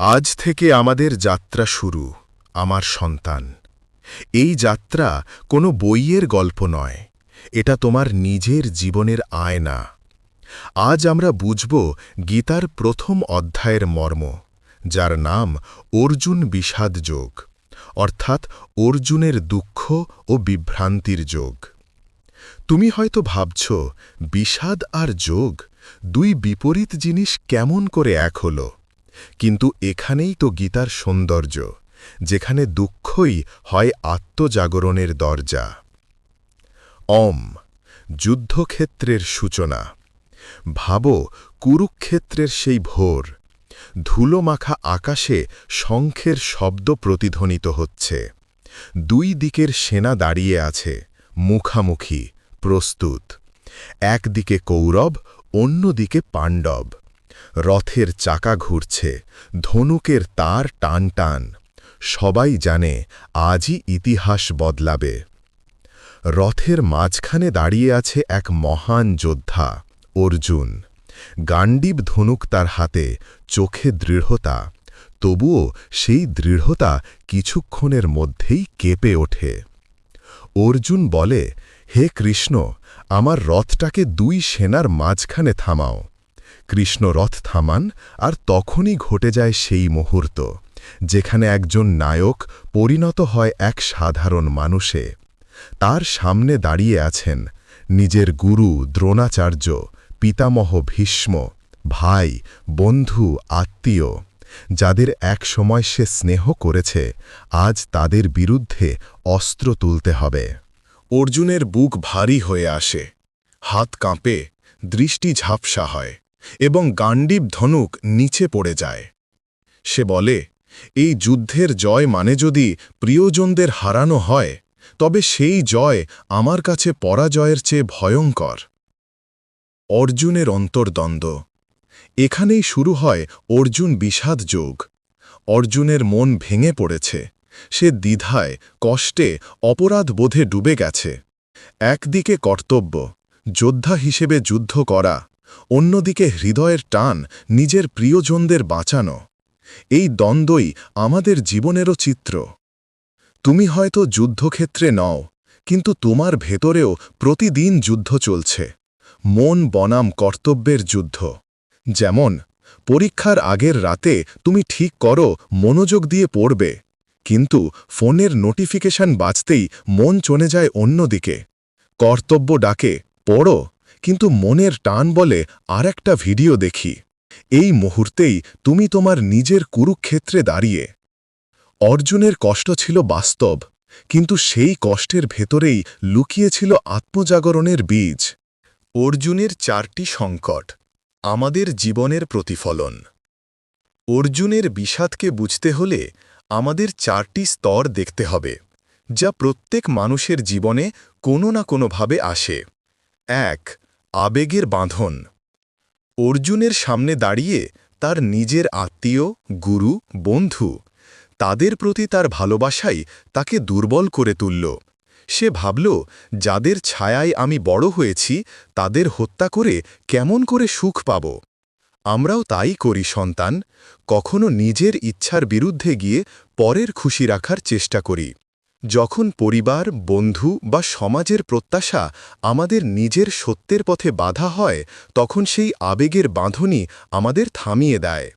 আজ থেকে আমাদের যাত্রা শুরু, আমার সন্তান। এই যাত্রা কোনো বইয়ের গল্প নয়, এটা তোমার নিজের জীবনের আয়না। আজ আমরা বুঝব গীতার প্রথম অধ্যায়ের মর্ম, যার নাম অর্জুন বিষাদ যোগ, অর্থাৎ অর্জুনের দুঃখ ও বিভ্রান্তির যোগ। তুমি হয়তো ভাবছ, বিষাদ আর যোগ, দুই বিপরীত জিনিস কেমন করে এক হল? কিন্তু এখানেই তো গীতার সৌন্দর্য, যেখানে দুঃখই হয় আত্মজাগরণের দরজা। অম যুদ্ধক্ষেত্রের সূচনা। ভাবো, কুরুক্ষেত্রের সেই ভোর, ধুলোমাখা আকাশে শঙ্খের শব্দ প্রতিধ্বনিত হচ্ছে। দুই দিকের সেনা দাঁড়িয়ে আছে, মুখামুখি, প্রস্তুত। একদিকে কৌরব, অন্যদিকে পাণ্ডব। রথের চাকা ঘুরছে, ধনুকের তার টান টান। সবাই জানে আজই ইতিহাস বদলাবে। রথের মাঝখানে দাঁড়িয়ে আছে এক মহান যোদ্ধা, অর্জুন। গান্ডীব ধনুক তার হাতে, চোখে দৃঢ়তা। তবুও সেই দৃঢ়তা কিছুক্ষণের মধ্যেই কেঁপে ওঠে। অর্জুন বলে, হে কৃষ্ণ, আমার রথটাকে দুই সেনার মাঝখানে থামাও। কৃষ্ণ রথ থামান আর তখনই ঘটে যায় সেই মুহূর্ত, যেখানে একজন নায়ক পরিণত হয় এক সাধারণ মানুষে। তার সামনে দাঁড়িয়ে আছেন নিজের গুরু দ্রোণাচার্য পিতামহ ভীষ্ম, ভাই, বন্ধু, আত্মীয়, যাদের এক সময় সে স্নেহ করেছে, আজ তাদের বিরুদ্ধে অস্ত্র তুলতে হবে। অর্জুনের বুক ভারী হয়ে আসে, হাত কাঁপে, দৃষ্টি ঝাপসা হয়। এবং গান্ডীব ধনুক নিচে পড়ে যায়। সে বলে, এই যুদ্ধের জয় মানে যদি প্রিয়জনদের হারানো হয়, তবে সেই জয় আমার কাছে পরাজয়ের চেয়ে ভয়ঙ্কর। অর্জুনের অন্তর্দ্বন্দ্ব। এখানেই শুরু হয় অর্জুন বিষাদ যোগ। অর্জুনের মন ভেঙে পড়েছে। সে দ্বিধায়, কষ্টে, অপরাধ বোধে ডুবে গেছে। একদিকে কর্তব্য, যোদ্ধা হিসেবে যুদ্ধ করা অন্যদিকে হৃদয়ের টান নিজের প্রিয়জনদের বাঁচানো। এই দ্বন্দ্বই আমাদের জীবনেরও চিত্র। তুমি হয়তো যুদ্ধক্ষেত্রে নও, কিন্তু তোমার ভেতরেও প্রতিদিন যুদ্ধ চলছে। মন বনাম কর্তব্যের যুদ্ধ। যেমন, পরীক্ষার আগের রাতে তুমি ঠিক করো মনোযোগ দিয়ে পড়বে, কিন্তু ফোনের নোটিফিকেশন বাজতেই মন চলে যায় অন্যদিকে। কর্তব্য ডাকে, পড়ো। কিন্তু মনের টান বলে আর একটা ভিডিও দেখি। এই মুহূর্তেই তুমি তোমার নিজের কুরুক্ষেত্রে দাঁড়িয়ে। অর্জুনের কষ্ট ছিল বাস্তব, কিন্তু সেই কষ্টের ভেতরেই লুকিয়েছিল আত্মজাগরণের বীজ। অর্জুনের চারটি সংকট, আমাদের জীবনের প্রতিফলন। অর্জুনের বিষাদকে বুঝতে হলে আমাদের চারটি স্তর দেখতে হবে, যা প্রত্যেক মানুষের জীবনে কোনো না কোনোভাবে আসে। এক আবেগের বাঁধন। অর্জুনের সামনে দাঁড়িয়ে তার নিজের আত্মীয়, গুরু, বন্ধু, তাদের প্রতি তার ভালোবাসাই তাকে দুর্বল করে তুলল। সে ভাবল, যাদের ছায়ায় আমি বড় হয়েছি, তাদের হত্যা করে কেমন করে সুখ পাব? আমরাও তাই করি, সন্তান। কখনো নিজের ইচ্ছার বিরুদ্ধে গিয়ে পরের খুশি রাখার চেষ্টা করি। যখন পরিবার, বন্ধু বা সমাজের প্রত্যাশা আমাদের নিজের সত্যের পথে বাধা হয়, তখন সেই আবেগের বাঁধনই আমাদের থামিয়ে দেয়।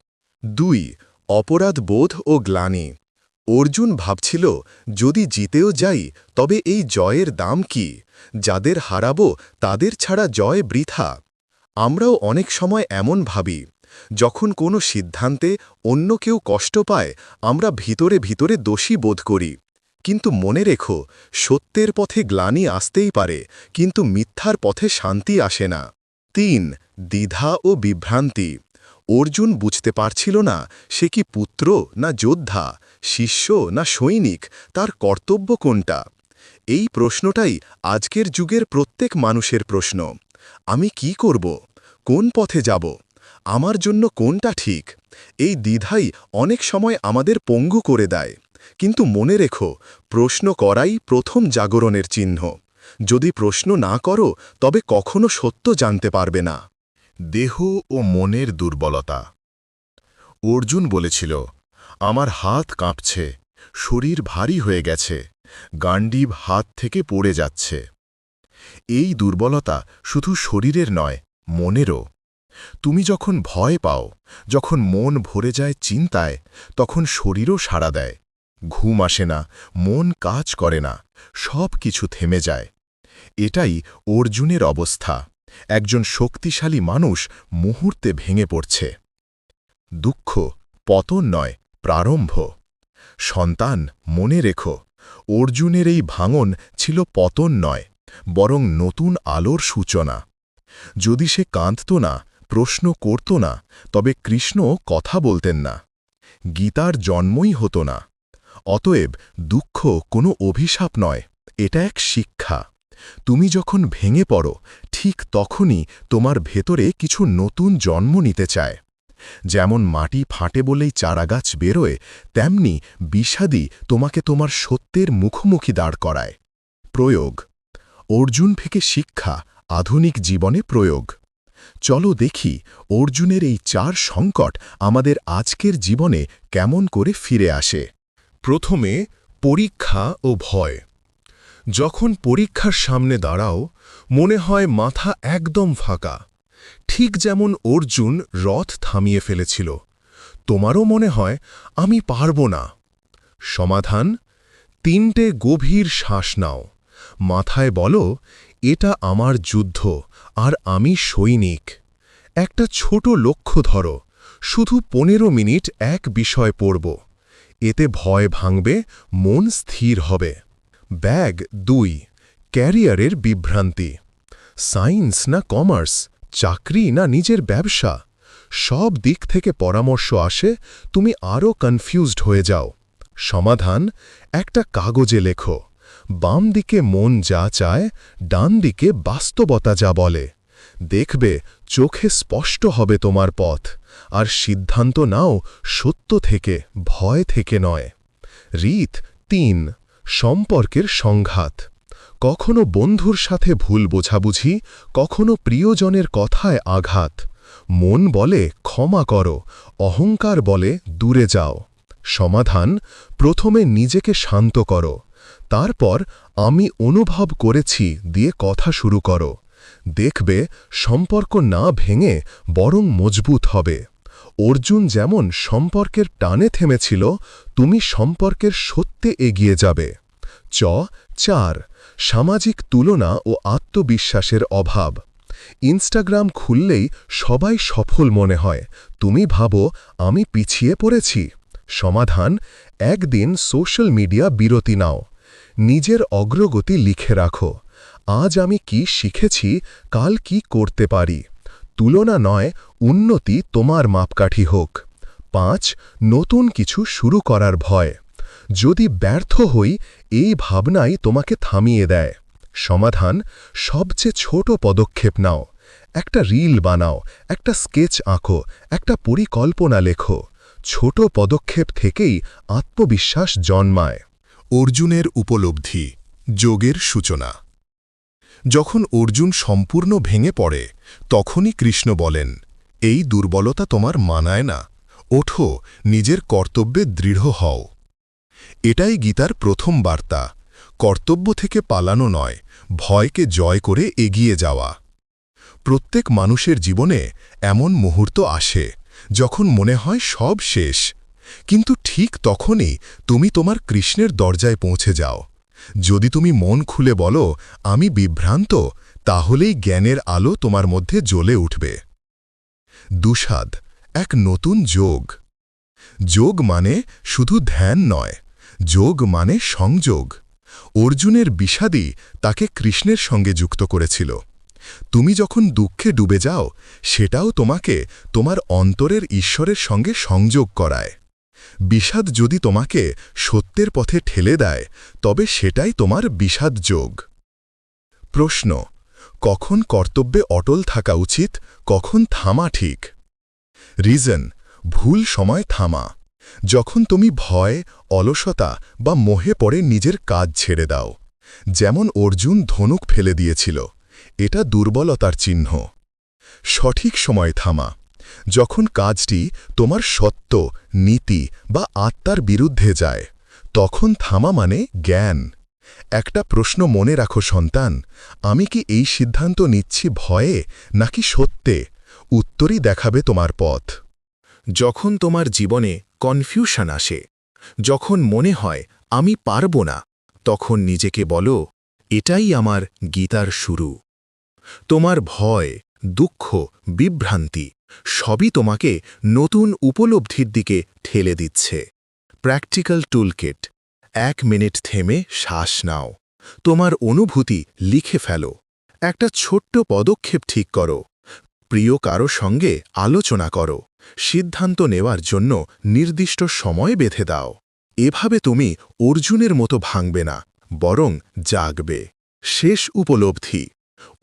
দুই, অপরাধ বোধ ও গ্লানি। অর্জুন ভাবছিল, যদি জিতেও যাই, তবে এই জয়ের দাম কি? যাদের হারাবো, তাদের ছাড়া জয় বৃথা। আমরাও অনেক সময় এমন ভাবি, যখন কোনো সিদ্ধান্তে অন্য কেউ কষ্ট পায়, আমরা ভিতরে ভিতরে দোষী বোধ করি। কিন্তু মনে রেখো, সত্যের পথে গ্লানি আসতেই পারে, কিন্তু মিথ্যার পথে শান্তি আসে না। তিন, দ্বিধা ও বিভ্রান্তি। অর্জুন বুঝতে পারছিল না, সে কি পুত্র না যোদ্ধা, শিষ্য না সৈনিক, তার কর্তব্য কোনটা? এই প্রশ্নটাই আজকের যুগের প্রত্যেক মানুষের প্রশ্ন। আমি কি করব? কোন পথে যাব? আমার জন্য কোনটা ঠিক? এই দ্বিধাই অনেক সময় আমাদের পঙ্গু করে দেয়। কিন্তু মনে রেখো, প্রশ্ন করাই প্রথম জাগরণের চিহ্ন। যদি প্রশ্ন না করো, তবে কখনো সত্য জানতে পারবে না। দেহ ও মনের দুর্বলতা। অর্জুন বলেছিল, আমার হাত কাঁপছে, শরীর ভারী হয়ে গেছে গান্ডীব হাত থেকে পড়ে যাচ্ছে। এই দুর্বলতা শুধু শরীরের নয়, মনেরও। তুমি যখন ভয় পাও, যখন মন ভরে যায় চিন্তায়, তখন শরীরও সাড়া দেয়। ঘুম আসে না, মন কাজ করে না, সব কিছু থেমে যায়। এটাই অর্জুনের অবস্থা। একজন শক্তিশালী মানুষ মুহূর্তে ভেঙে পড়ছে। দুঃখ, পতন নয়, প্রারম্ভ। সন্তান, মনে রেখো, অর্জুনের এই ভাঙন ছিল পতন নয়, বরং নতুন আলোর সূচনা। যদি সে কাঁদত না, প্রশ্ন করত না, তবে কৃষ্ণ কথা বলতেন না। গীতার জন্মই হতো না। অতএব দুঃখ কোনো অভিশাপ নয়, এটা এক শিক্ষা। তুমি যখন ভেঙে পড়ো, ঠিক তখনই তোমার ভেতরে কিছু নতুন জন্ম নিতে চায়। যেমন মাটি ফাটে বলেই চারাগাছ বেরোয়, তেমনি বিষাদি তোমাকে তোমার সত্যের মুখোমুখি দাঁড় করায়। প্রয়োগ। অর্জুন থেকে শিক্ষা, আধুনিক জীবনে প্রয়োগ। চলো দেখি অর্জুনের এই চার সংকট আমাদের আজকের জীবনে কেমন করে ফিরে আসে। প্রথমে পরীক্ষা ও ভয়। যখন পরীক্ষার সামনে দাঁড়াও, মনে হয় মাথা একদম ফাঁকা। ঠিক যেমন অর্জুন রথ থামিয়ে ফেলেছিল। তোমারও মনে হয়, আমি পারব না। সমাধান, তিনটে গভীর শ্বাস নাও। মাথায় বলো, এটা আমার যুদ্ধ, আর আমি সৈনিক। একটা ছোট লক্ষ্য ধরো, শুধু পনেরো মিনিট এক বিষয় পড়ব। এতে ভয় ভাঙবে, মন স্থির হবে। ব্যাগ দুই, ক্যারিয়ারের বিভ্রান্তি। সায়েন্স না কমার্স, চাকরি না নিজের ব্যবসা? সব দিক থেকে পরামর্শ আসে, তুমি আরও কনফিউজড হয়ে যাও। সমাধান, একটা কাগজে লেখো। বাম দিকে মন যা চায় ডান দিকে বাস্তবতা যা বলে। দেখবে চোখে স্পষ্ট হবে তোমার পথ, আর সিদ্ধান্ত নাও সত্য থেকে, ভয় থেকে নয়। রীত তিন, সম্পর্কের সংঘাত। কখনো বন্ধুর সাথে ভুল বোঝাবুঝি, কখনো প্রিয়জনের কথায় আঘাত। মন বলে, ক্ষমা করো, অহংকার বলে, দূরে যাও। সমাধান, প্রথমে নিজেকে শান্ত করো। তারপর, আমি অনুভব করেছি, দিয়ে কথা শুরু করো। দেখবে সম্পর্ক না ভেঙে বরং মজবুত হবে। অর্জুন যেমন সম্পর্কের টানে থেমেছিল, তুমি সম্পর্কের সত্যে এগিয়ে যাবে। চ, চার, সামাজিক তুলনা ও আত্মবিশ্বাসের অভাব। ইনস্টাগ্রাম খুললেই সবাই সফল মনে হয়। তুমি ভাবো, আমি পিছিয়ে পড়েছি। সমাধান, একদিন সোশ্যাল মিডিয়া বিরতি নাও। নিজের অগ্রগতি লিখে রাখো। আজ আমি কি শিখেছি, কাল কি করতে পারি? তুলনা নয়, উন্নতি তোমার মাপকাঠি হোক। পাঁচ, নতুন কিছু শুরু করার ভয়। যদি ব্যর্থ হই, এই ভাবনাই তোমাকে থামিয়ে দেয়। সমাধান, সবচেয়ে ছোট পদক্ষেপ নাও। একটা রিল বানাও, একটা স্কেচ আঁকো, একটা পরিকল্পনা লেখো। ছোট পদক্ষেপ থেকেই আত্মবিশ্বাস জন্মায়। অর্জুনের উপলব্ধি, যোগের সূচনা। যখন অর্জুন সম্পূর্ণ ভেঙে পড়ে, তখনই কৃষ্ণ বলেন, এই দুর্বলতা তোমার মানায় না। ওঠো, নিজের কর্তব্যে দৃঢ় হও। এটাই গীতার প্রথম বার্তা। কর্তব্য থেকে পালানো নয়, ভয়কে জয় করে এগিয়ে যাওয়া। প্রত্যেক মানুষের জীবনে এমন মুহূর্ত আসে, যখন মনে হয় সব শেষ। কিন্তু ঠিক তখনই তুমি তোমার কৃষ্ণের দরজায় পৌঁছে যাও। যদি তুমি মন খুলে বলো, আমি বিভ্রান্ত, তাহলেই জ্ঞানের আলো তোমার মধ্যে জ্বলে উঠবে। দুসাদ এক নতুন যোগ। যোগ মানে শুধু ধ্যান নয়, যোগ মানে সংযোগ। অর্জুনের বিষাদী তাকে কৃষ্ণের সঙ্গে যুক্ত করেছিল। তুমি যখন দুঃখে ডুবে যাও, সেটাও তোমাকে তোমার অন্তরের ঈশ্বরের সঙ্গে সংযোগ করায়। বিষাদ যদি তোমাকে সত্যের পথে ঠেলে দেয়, তবে সেটাই তোমার বিষাদ যোগ। প্রশ্ন, কখন কর্তব্যে অটল থাকা উচিত, কখন থামা ঠিক? রিজন, ভুল সময় থামা। যখন তুমি ভয়, অলসতা বা মোহে পড়ে নিজের কাজ ছেড়ে দাও। যেমন অর্জুন ধনুক ফেলে দিয়েছিল, এটা দুর্বলতার চিহ্ন। সঠিক সময় থামা। যখন কাজটি তোমার সত্য, নীতি বা আত্মার বিরুদ্ধে যায়, তখন থামা মানে জ্ঞান। একটা প্রশ্ন মনে রাখো সন্তান, আমি কি এই সিদ্ধান্ত নিচ্ছি ভয়ে নাকি সত্যে? উত্তরই দেখাবে তোমার পথ। যখন তোমার জীবনে কনফিউশন আসে, যখন মনে হয় আমি পারব না, তখন নিজেকে বলো, এটাই আমার গীতার শুরু। তোমার ভয়, দুঃখ, বিভ্রান্তি সবই তোমাকে নতুন উপলব্ধির দিকে ঠেলে দিচ্ছে। প্র্যাকটিক্যাল টুলকিট এক মিনিট থেমে শ্বাস নাও। তোমার অনুভূতি লিখে ফেলো। একটা ছোট্ট পদক্ষেপ ঠিক করো। প্রিয় কারও সঙ্গে আলোচনা করো। সিদ্ধান্ত নেওয়ার জন্য নির্দিষ্ট সময় বেঁধে দাও। এভাবে তুমি অর্জুনের মতো ভাঙবে না, বরং জাগবে। শেষ উপলব্ধি।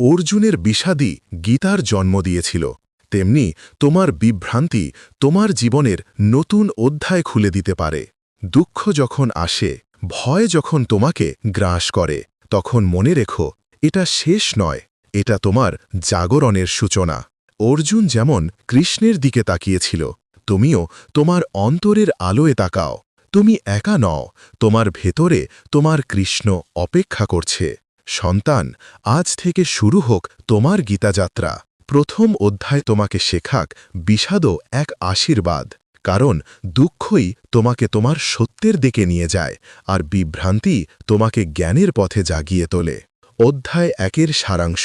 অর্জুনের বিষাদী গীতার জন্ম দিয়েছিল। তেমনি তোমার বিভ্রান্তি তোমার জীবনের নতুন অধ্যায় খুলে দিতে পারে। দুঃখ যখন আসে, ভয় যখন তোমাকে গ্রাস করে, তখন মনে রেখো, এটা শেষ নয়, এটা তোমার জাগরণের সূচনা। অর্জুন যেমন কৃষ্ণের দিকে তাকিয়েছিল, তুমিও তোমার অন্তরের আলোয় তাকাও, তুমি একা নও, তোমার ভেতরে তোমার কৃষ্ণ অপেক্ষা করছে। সন্তান, আজ থেকে শুরু হোক তোমার গীতাযাত্রা। প্রথম অধ্যায় তোমাকে শেখাক বিষাদও এক আশীর্বাদ, কারণ দুঃখই তোমাকে তোমার সত্যের দিকে নিয়ে যায় আর বিভ্রান্তি তোমাকে জ্ঞানের পথে জাগিয়ে তোলে। অধ্যায় একের সারাংশ,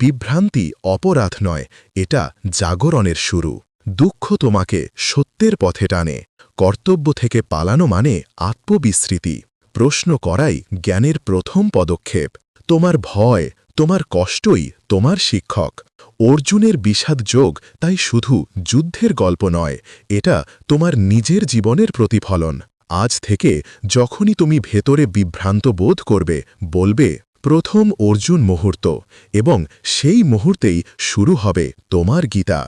বিভ্রান্তি অপরাধ নয়, এটা জাগরণের শুরু। দুঃখ তোমাকে সত্যের পথে টানে, কর্তব্য থেকে পালানো মানে আত্মবিস্মৃতি। প্রশ্ন করাই জ্ঞানের প্রথম পদক্ষেপ। তোমার ভয় তোমার কষ্টই তোমার শিক্ষক। অর্জুনের বিষাদ যোগ তাই শুধু যুদ্ধের গল্প নয়, এটা তোমার নিজের জীবনের প্রতিফলন। আজ থেকে যখনই তুমি ভেতরে বিভ্রান্ত বোধ করবে, বলবে, প্রথম অর্জুন মুহূর্ত এবং সেই মুহূর্তেই শুরু হবে তোমার গীতা।